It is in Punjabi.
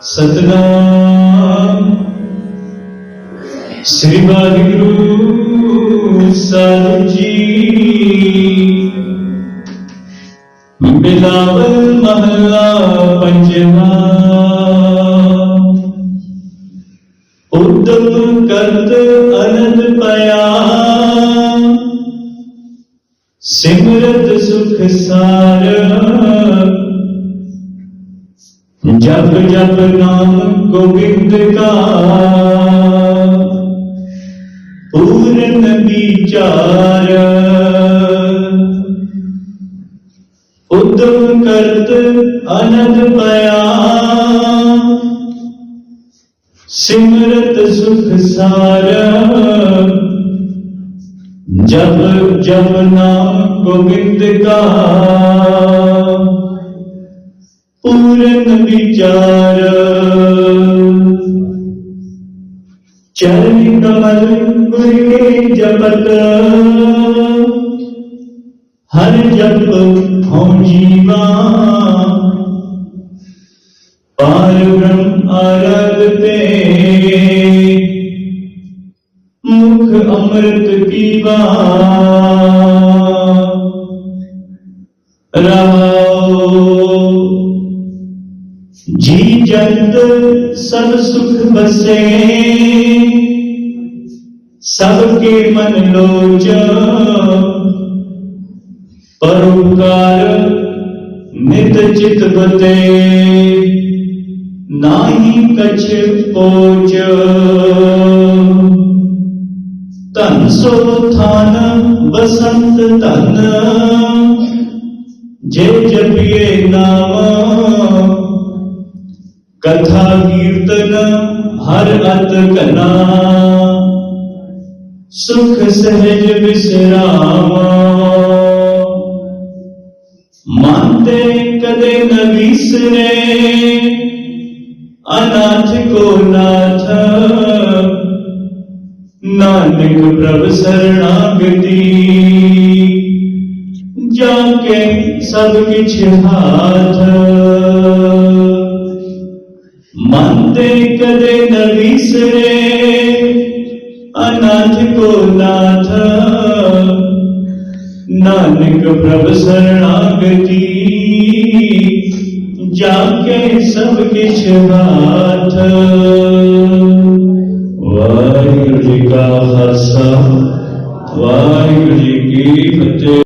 ਸਤਨਾਮ। ਸ੍ਰੀ ਵਾਹਿਗੁਰੂ ਸਾਹਿਬ ਜੀ। ਬਿਲਾਵਲ ਮਹੱਲਾ ਪੰਜਵਾ। ਉਦਮ ਕਰਤ ਅਨੰਦ ਪਿਆ ਸਿਮਰਤ ਸੁਖ ਸਾਰ ਜਪ ਜਪ ਨਾਮ ਗੋਬਿੰਦ ਕਾ। ਪੂਰਨ ਵਿਚਾਰ। ਉਦਮ ਕਰਤ ਅਨੰਦ ਪਿਆ ਸਿਮਰਤ ਸੁਖ ਸਾਰ। ਜਪ ਜਪ ਨਾਮ ਗੋਬਿੰਦ ਕਾ। ਪੂਰਨ ਵਿਚਾਰ। ਚਰਨ ਕਮਲ ਗੁਰ ਕੇ ਜਪਤ। ਹਰ ਜਪ ਹਉ ਜੀਵਾ। ਪਾਰ ਬ੍ਰਹਮ ਆਰਾਧਤੇ ਮੁਖ ਅੰਮ੍ਰਿਤ ਪੀਵਾ ਰਹਾਉ ਜੀ ਜੰਤ ਸਭ ਸੁਖ ਬਸੇ ਸਭ ਕੇ ਮਨ ਲੋਚ। ਪਰਉਪਕਾਰ ਨਿਤ ਚਿਤ ਬਤੇ ਨਾਹੀ ਕਛ ਪੋਚ ਧਨ ਸੋ ਥਾਨ ਬਸੰਤ ਧਨ। ਜੇ ਜਪੀਏ ਨਾਮ। ਕਥਾ ਕੀਰਤਨ ਹਰ ਅਤ ਕਨਾ ਸੁਖ ਸਹਿਜ ਵਿਸਰਾਮ ਮਨ ਤੇ ਕਦੇ ਨ ਵਿਸਰੇ, ਅਨਾਥ ਕੋ ਨਾਥ। ਨਾਨਕ ਪ੍ਰਭ ਸਰਣਾਗਤੀ। ਜਾ ਕੇ ਸਭ ਕਿਛ ਹਾਥ। ਮਨ ਤੇ ਕਦੇ ਨ ਵਿਸਰੇ ਅਨਾਥ ਕੋ ਨਾਥ ਨਾਨਕ ਪ੍ਰਭ ਸਰਣਾਗਤੀ ਜਾ ਕੇ ਸਭ ਕਿਛ ਹਾਥ ਵਾਹਿਗੁਰੂ ਜੀ ਕਾ ਖਾਲਸਾ, ਵਾਹਿਗੁਰੂ ਜੀ ਕੀ ਫਤਿਹ।